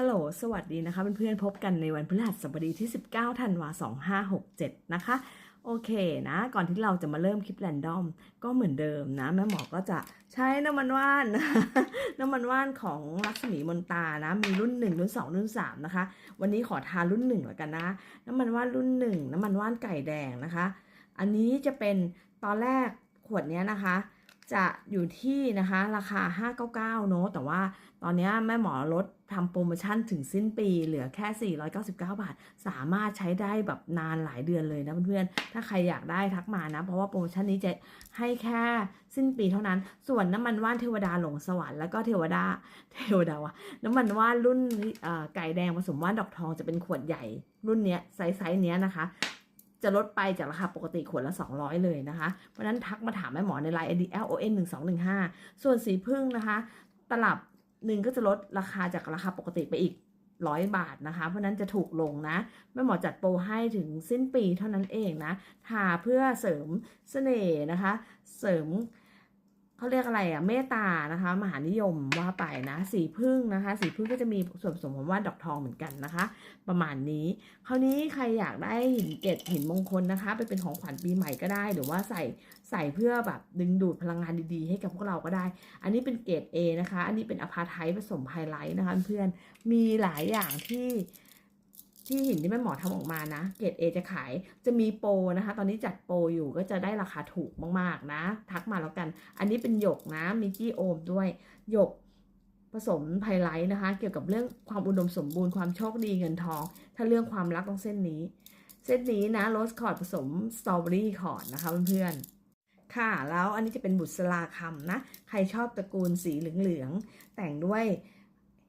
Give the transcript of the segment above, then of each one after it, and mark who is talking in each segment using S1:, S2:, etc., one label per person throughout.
S1: ฮัลโหล สวัสดีนะคะเพื่อนๆพบกันในวันพฤหัสบดีที่ 19ธันวา2567 นะคะ โอเคนะ ก่อนที่เราจะมาเริ่มคลิปแรนดอม ก็เหมือนเดิมนะ แม่หมอก็จะใช้น้ำมันว่าน น้ำมันว่านของลักษมีมนตานะ มีรุ่น 1 รุ่น 2 รุ่น 3 นะคะ วันนี้ขอทารุ่น1แล้วกันนะ น้ำมันว่านรุ่น 1 น้ำมันว่านไก่แดงนะคะ อันนี้จะเป็นตอนแรกขวดนี้นะคะ จะอยู่ที่นะคะราคา 599 เนอะแต่ว่าตอนนี้แม่หมอลดทำโปรโมชั่นถึงสิ้นปีเหลือแค่ 499 บาท สามารถใช้ได้แบบนานหลายเดือนเลยนะเพื่อนๆ ถ้าใครอยากได้ทักมานะ เพราะว่าโปรโมชั่นนี้จะให้แค่สิ้นปีเท่านั้น ส่วนน้ำมันว่านเทวดาหลงสวรรค์แล้วก็เทวดาเทวดาวะน้ำมันว่านรุ่นไก่แดงผสมว่านดอกทองจะเป็นขวดใหญ่ รุ่นเนี้ยไซส์เนี้ยนะคะ จะลดไปจากราคาปกติขวดละ 200 เลยนะคะ เพราะนั้นทักมาถามแม่หมอในไลน์ ADL ON 1 2 1 5 ส่วนสีพึ่งนะคะ ตลับหนึ่งก็จะลดราคาจากราคาปกติไปอีกร้อยบาทนะคะ เพราะฉะนั้นจะถูกลงนะ แม่หมอจัดโปรให้ถึงสิ้นปีเท่านั้นเองนะ ทาเพื่อเสริมเสน่ห์นะคะ เสริม เขาเรียกอะไรอะเมตตานะคะ มหานิยมว่าไปนะสีพึ่งนะคะ สีพึ่งก็จะมีส่วนผสมของว่านดอกทองเหมือนกันนะคะ ประมาณนี้ คราวนี้ใครอยากได้หินเกล็ดหินมงคลนะคะ ไปเป็นของขวัญปีใหม่ก็ได้ หรือว่าใส่ใส่เพื่อแบบดึงดูดพลังงานดีๆ ให้กับพวกเราก็ได้ อันนี้เป็นเกรด A นะคะ อันนี้เป็นอพาไทผสมไฮไลท์นะคะเพื่อนมีหลายอย่างที่ ที่หินที่แม่หมอทำออกมานะ เกรด A จะขายจะมีโปรนะคะ ตอนนี้จัดโปรอยู่ก็จะได้ราคาถูกมากๆนะ ทักมาแล้วกัน อันนี้เป็นหยกนะ มีจี้โอมด้วย หยกผสมไพไลท์นะคะ เกี่ยวกับเรื่องความอุดมสมบูรณ์ความโชคดีเงินทอง ถ้าเรื่องความรักต้องเส้นนี้ เส้นนี้นะโรสคอร์ดผสมสตรอเบอรี่คอร์ดนะคะเพื่อนๆค่ะ แล้วอันนี้จะเป็นบุษราคำนะ ใครชอบตระกูลสีเหลืองๆแต่งด้วย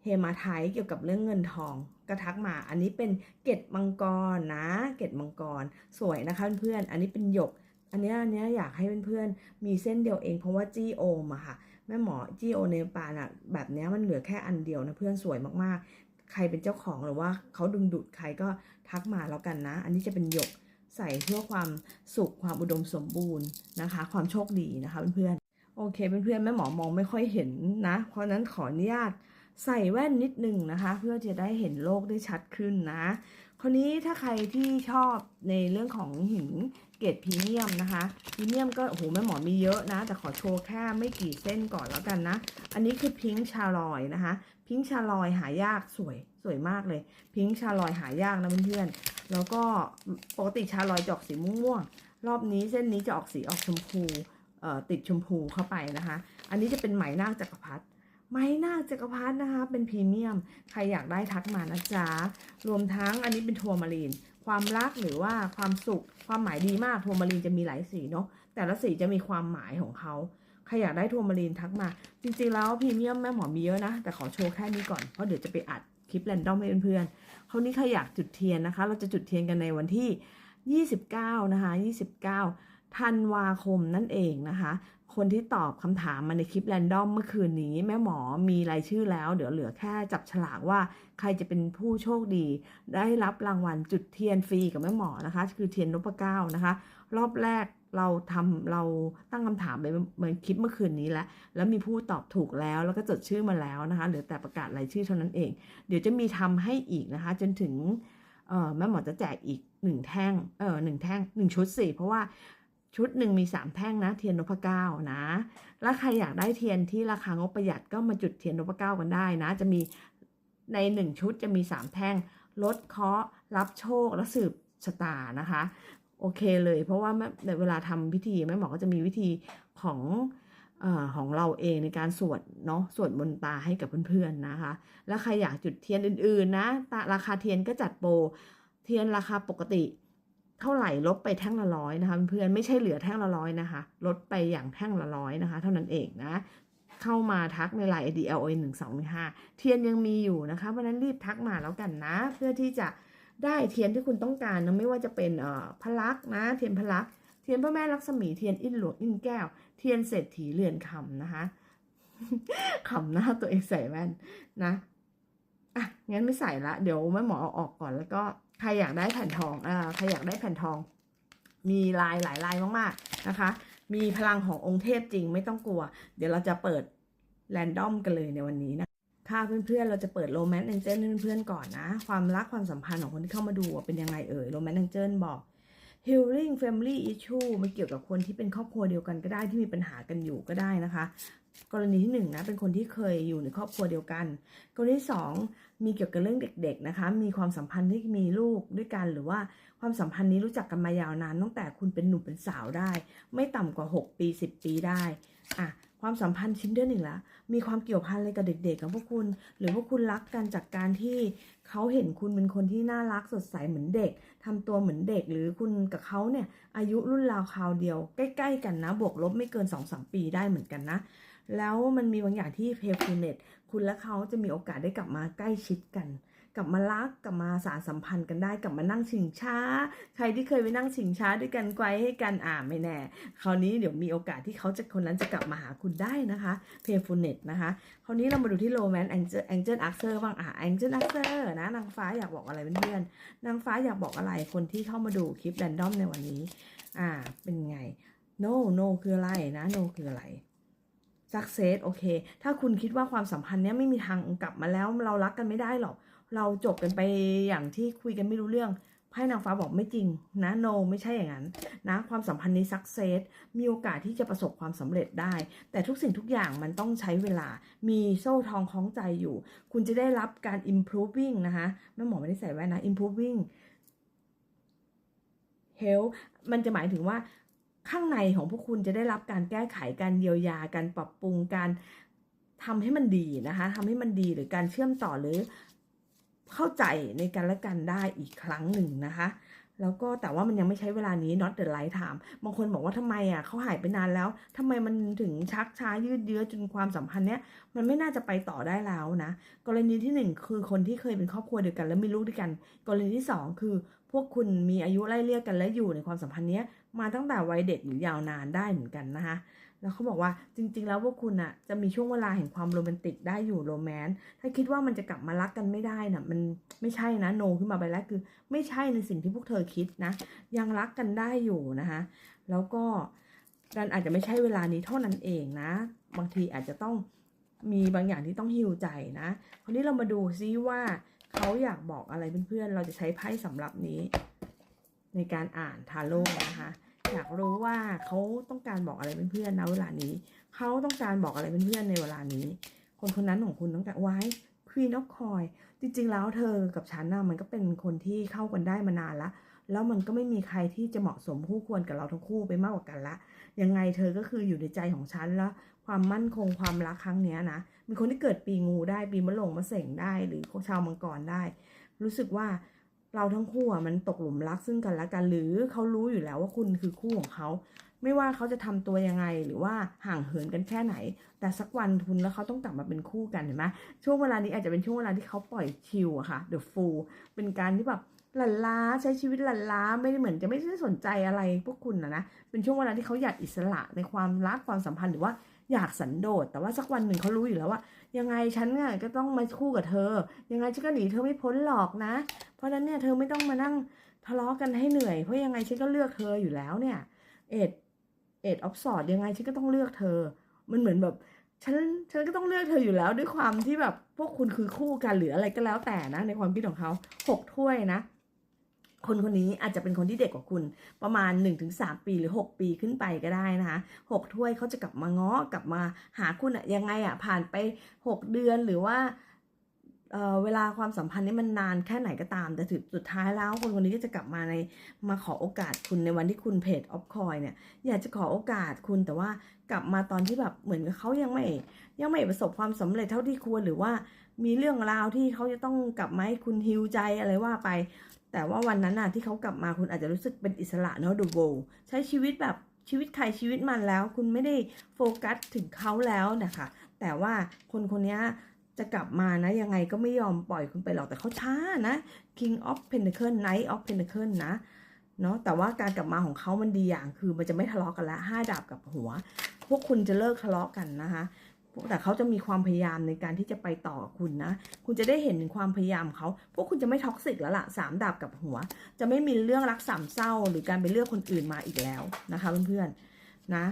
S1: เฮมาไทเกี่ยวกับเรื่องเงินทอง ก็ทักมา อันนี้เป็นเกล็ดมังกรนะ เกล็ดมังกร สวยนะคะเพื่อนๆอันนี้เป็นหยก อันเนี้ยอันเนี้ยอยากให้เพื่อนๆมีเส้นเดียวเองเพราะว่าจี้โอมอะค่ะแม่หมอจี้โอเนปาลอะแบบเนี้ยมันเหลือแค่อันเดียวนะเพื่อนสวยมากๆ ใครเป็นเจ้าของหรือว่าเขาดึงดูดใครก็ทักมาแล้วกันนะ อันนี้จะเป็นหยกใส่เพื่อความสุขความอุดมสมบูรณ์นะคะ ความโชคดีนะคะเพื่อนๆโอเคเพื่อนๆแม่หมอมองไม่ค่อยเห็นนะ เพราะนั้นขออนุญาต ใส่แว่นนิดหนึ่งนะคะ เพื่อจะได้เห็นโลกได้ชัดขึ้นนะคราวนี้ถ้าใครที่ชอบในเรื่องของหินเกรดพรีเมียมนะคะพรีเมียมก็โอ้โหแม่หมอมีเยอะนะ แต่ขอโชว์แค่ไม่กี่เส้นก่อนแล้วกันนะ อันนี้คือพิงค์ชาลอยนะคะ พิงค์ชาลอยหายากสวยสวยมากเลย พิงค์ชาลอยหายากนะเพื่อนๆแล้วก็ปกติชาลอยจะออกสีม่วงรอบนี้เส้นนี้จะออกสีออกชมพูติดชมพูเข้าไปนะคะ อันนี้จะเป็นไหมนาคจักรพรรดิ ไม้นาคจักรพรรดินะคะ เป็นพรีเมียม ใครอยากได้ทักมานะจ๊ะ รวมทั้งอันนี้เป็นทัวร์มารีน ความรักหรือว่าความสุข ความหมายดีมากทัวร์มารีนจะมีหลายสีเนาะ แต่ละสีจะมีความหมายของเขา ใครอยากได้ทัวร์มารีนทักมา จริงๆแล้วพรีเมียมแม่หมอมีเยอะนะ แต่ขอโชว์แค่นี้ก่อน เพราะเดี๋ยวจะไปอัดคลิปแรนดอมให้เพื่อนๆคราวนี้ใครอยากจุดเทียนนะคะ เราจะจุดเทียนกันในวันที่ 29 นะคะ 29 ธันวาคมนั่นเองนะคะ คนที่ตอบคำถามมาในคลิปแรนดอมเมื่อคืนนี้ แม่หมอมีรายชื่อแล้ว เดี๋ยวเหลือแค่จับฉลากว่าใครจะเป็นผู้โชคดี ได้รับรางวัลจุดเทียนฟรีกับแม่หมอนะคะ คือเทียนนพเก้านะคะ รอบแรกเราทำเราตั้งคำถามไปเหมือนคลิปเมื่อคืนนี้แล้ว แล้วมีผู้ตอบถูกแล้ว แล้วก็จดชื่อมาแล้วนะคะเหลือแต่ประกาศรายชื่อเท่านั้นเอง เดี๋ยวจะมีทำให้อีกนะคะ จนถึงแม่หมอจะแจกอีกหนึ่งแท่งเออหนึ่งแท่งหนึ่งชุดสิเพราะว่า ชุดหนึ่งมีสามแท่งนะ เทียนนพเก้านะ แล้วใครอยากได้เทียนที่ราคางบประหยัดก็มาจุดเทียนนพเก้ากันได้นะ จะมีในหนึ่งชุดจะมีสามแท่งลดเคาะรับโชคและสืบชะตานะคะ โอเคเลยเพราะว่าแม่ในเวลาทำพิธีแม่หมอก็จะมีวิธีของอของเราเองในการสวดเนาะสวดมนตาให้กับเพื่อนๆนะคะ แล้วใครอยากจุดเทียนอื่นๆนะราคาเทียนก็จัดโปรเทียนราคาปกติ เท่าไหร่ลดไปแท่งละร้อยนะคะเพื่อนไม่ใช่เหลือแท่งละร้อยนะคะ ลดไปอย่างแท่งละร้อยนะคะ เท่านั้นเองนะเข้ามาทักในไลน์ ADLO 1 2 1 5เทียนยังมีอยู่นะคะเพราะนั้นรีบทักมาแล้วกันนะ เพื่อที่จะได้เทียนที่คุณต้องการนะไม่ว่าจะเป็นเอ่อพลักษณ์นะ เทียนพลักษณ์เทียนพระแม่ลักษมีเทียนอินหลวงอินแก้ว เทียนเศรษฐีเรือนคำนะคะขำหน้าตัวเองใส่แว่นนะ อะงั้นไม่ใส่ละเดี๋ยวแม่หมอเอาออกก่อนแล้วก็ใครอยากได้แผ่นทองอ่าใครอยากได้แผ่นทอง มีลายหลายลายมากๆนะคะ มีพลังขององค์เทพจริงไม่ต้องกลัว เดี๋ยวเราจะเปิดแรนดอมกันเลยในวันนี้นะค่ะเพื่อนๆ เราจะเปิดโรแมนต์แองเจิลให้เพื่อนๆ ก่อนนะ ความรักความสัมพันธ์ของคนที่เข้ามาดูเป็นยังไงเอ่ยโรแมนต์แองเจิลบอก healing family issue มันเกี่ยวกับคนที่เป็นครอบครัวเดียวกันก็ได้ที่มีปัญหากันอยู่ก็ได้นะคะ กรณีที่หนึ่งนะเป็นคนที่เคยอยู่ในครอบครัวเดียวกัน กรณีที่สองมีเกี่ยวกับเรื่องเด็ก ๆนะคะ มีความสัมพันธ์ที่มีลูกด้วยกัน หรือว่าความสัมพันธ์นี้รู้จักกันมายาวนานตั้งแต่คุณเป็นหนุ่มเป็นสาวได้ ไม่ต่ำกว่า 6 ปี 10 ปีได้อะ ความสัมพันธ์ชิ้นเดือนหนึ่งละมีความเกี่ยวพันอะไรกับเด็กๆของพวกคุณ หรือพว่าคุณรักกันจากการที่เขาเห็นคุณเป็นคนที่น่ารักสดใสเหมือนเด็กทำตัวเหมือนเด็ก หรือคุณกับเขาเนี่ยอายุรุ่นราวคราวเดียว ใกล้ๆกันนะ บวกลบไม่เกิน2-3ปีได้เหมือนกันนะ แล้วมันมีบางอย่างที่เพลฟูเนตคุณและเขาจะมีโอกาสได้กลับมาใกล้ชิดกัน ลับมารักกลับมาสารสัมพันธ์กันได้กลับมานั่งชิงช้า ใครที่เคยไปนั่งชิงช้าด้วยกันไกวให้กันอ่าไม่แน่ คราวนี้เดี๋ยวมีโอกาสที่เขาจะคนนั้นจะกลับมาหาคุณได้นะคะเพลฟูเน็ตนะคะคราวนี้เรามาดูที่โรแมนต์แองเจิลแองเจิลอักเซอร์บ้างอะแองเจิลอักเซอร์นะนางฟ้าอยากบอกอะไรเพื่อนๆนางฟ้าอยากบอกอะไรคนที่เข้ามาดูคลิปแรนดอมในวันนี้ อ่าเป็นไง no no คืออะไรนะ no คืออะไร success โอเค ถ้าคุณคิดว่าความสัมพันธ์เนี้ยไม่มีทางกลับมาแล้วเรารักกันไม่ได้หรอก เราจบกันไปอย่างที่คุยกันไม่รู้เรื่องไพ่นางฟ้าบอกไม่จริงนะ no ไม่ใช่อย่างนั้นนะความสัมพันธ์นี้ success มีโอกาสที่จะประสบความสำเร็จได้ แต่ทุกสิ่งทุกอย่างมันต้องใช้เวลา มีโซ่ทองคล้องใจอยู่ คุณจะได้รับการ improving นะคะแม่หมอไม่ได้ใส่แว่นนะ improving health มันจะหมายถึงว่าข้างในของพวกคุณจะได้รับการแก้ไขการเยียวยาการปรับปรุงการทำให้มันดีนะคะทำให้มันดีหรือการเชื่อมต่อหรือ เข้าใจในกันและกันได้อีกครั้งหนึ่งนะคะ แล้วก็แต่ว่ามันยังไม่ใช้เวลานี้ not the right time บางคนบอกว่าทำไมอะเขาหายไปนานแล้วทำไมมันถึงชักช้ายืดเยื้อจนความสัมพันธ์เนี้ยมันไม่น่าจะไปต่อได้แล้วนะ กรณีที่หนึ่งคือคนที่เคยเป็นครอบครัวเดียวกัน แล้วมีลูกด้วยกัน กรณีที่สองคือพวกคุณมีอายุไล่เลี่ยกันและอยู่ในความสัมพันธ์เนี้ยมาตั้งแต่วัยเด็กหรือยาวนานได้เหมือนกันนะคะ แล้วเขาบอกว่าจริง ๆ แล้วพวกคุณอะจะมีช่วงเวลาแห่งความโรแมนติกได้อยู่โรแมนต์ถ้าคิดว่ามันจะกลับมารักกันไม่ได้นะมันไม่ใช่นะโนขึ้นมาไปแล้วคือ ไม่ใช่ในสิ่งที่พวกเธอคิดนะ ยังรักกันได้อยู่นะคะแล้วก็กันอาจจะไม่ใช่เวลานี้เท่านั้นเองนะ บางทีอาจจะต้องมีบางอย่างที่ต้องฮิวใจนะคราวนี้เรามาดูซิว่าเขาอยากบอกอะไรเพื่อนๆ เราจะใช้ไพ่สำหรับนี้ ในการอ่านทาโร่นะคะ อยากรู้ว่าเขาต้องการบอกอะไรเพื่อนๆนะเวลานี้ เขาต้องการบอกอะไรเพื่อนๆในเวลานี้ คนคนนั้นของคุณต้องการไว้ Queen of Coin จริง ๆ แล้วเธอกับฉันนะมันก็เป็นคนที่เข้ากันได้มานานละแล้วมันก็ไม่มีใครที่จะเหมาะสมคู่ควรกับเราทั้งคู่ไปมากกว่ากันละ ยังไงเธอก็คืออยู่ในใจของฉันแล้ว ความมั่นคงความรักครั้งเนี้ยนะ มีคนที่เกิดปีงูได้ปีมะโรงมะเสงได้หรือชาวมังกรได้ รู้สึกว่า เราทั้งคู่อะมันตกหลุมรักซึ่งกันและกัน หรือเขารู้อยู่แล้วว่าคุณคือคู่ของเขา ไม่ว่าเขาจะทำตัวยังไงหรือว่าห่างเหินกันแค่ไหน แต่สักวันคุณแล้วเขาต้องกลับมาเป็นคู่กันเห็นไหมช่วงเวลานี้อาจจะเป็นช่วงเวลาที่เขาปล่อยชิลอะค่ะ the full เป็นการที่แบบหลันล้าใช้ชีวิตหลันล้าไม่ได้เหมือนจะไม่ได้สนใจอะไรพวกคุณนะนะเป็นช่วงเวลาที่เขาอยากอิสระในความรักความสัมพันธ์หรือว่าอยากสันโดษแต่ว่าสักวันหนึ่งเขารู้อยู่แล้วว่า ยังไงฉันเนี่ยก็ต้องมาคู่กับเธอ ยังไงฉันก็หนีเธอไม่พ้นหรอกนะ เพราะฉะนั้นเนี่ยเธอไม่ต้องมานั่งทะเลาะกันให้เหนื่อย เพราะยังไงฉันก็เลือกเธออยู่แล้วเนี่ย เอ็ด เอ็ดออฟสอดยังไงฉันก็ต้องเลือกเธอ มันเหมือนแบบฉันฉันก็ต้องเลือกเธออยู่แล้วด้วยความที่แบบพวกคุณคือคู่กันหรืออะไรก็แล้วแต่นะ ในความคิดของเขาหกถ้วยนะ คนคนนี้อาจจะเป็นคนที่เด็กกว่าคุณประมาณ 1-3 ปีหรือ 6 ปีขึ้นไปก็ได้นะคะ6ถ้วยเขาจะกลับมาง้อกลับมาหาคุณอะยังไงอะผ่านไป 6 เดือนหรือว่าเเวลาความสัมพันธ์นี้มันนานแค่ไหนก็ตาม แต่ถึงสุดท้ายแล้วคนคนนี้ก็จะกลับมาในมาขอโอกาสคุณในวันที่คุณเพจออฟคอยเนี่ยอยากจะขอโอกาสคุณแต่ว่ากลับมาตอนที่แบบเหมือนเขายังไม่ยังไม่ประสบความสำเร็จเท่าที่ควรหรือว่ามีเรื่องราวที่เขาจะต้องกลับมาให้คุณฮิวใจอะไรว่าไป แต่ว่าวันนั้นน่ะที่เขากลับมาคุณอาจจะรู้สึกเป็นอิสระเนาะดูโวใช้ชีวิตแบบชีวิตใครชีวิตมันแล้ว คุณไม่ได้โฟกัสถึงเขาแล้วนะคะ แต่ว่าคนคนนี้จะกลับมานะ ยังไงก็ไม่ยอมปล่อยคุณไปหรอกแต่เขาช้านะ King of Pentacle Knight of Pentacle นะเนาะแต่ว่าการกลับมาของเขามันดีอย่างคือมันจะไม่ทะเลาะกันละห้าดาบกับหัว พวกคุณจะเลิกทะเลาะกันนะคะ แต่เขาจะมีความพยายามในการที่จะไปต่อคุณนะ คุณจะได้เห็นความพยายามเขา พวกคุณจะไม่ท็อกซิกแล้วล่ะสามดาบกับหัว จะไม่มีเรื่องรักสามเศร้า หรือการไปเลือกคนอื่นมาอีกแล้วนะคะเพื่อนๆนะ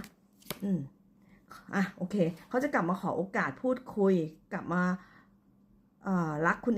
S1: อืมอะโอเค เขาจะกลับมาขอโอกาสพูดคุย กลับมาเอ่อรักคุณ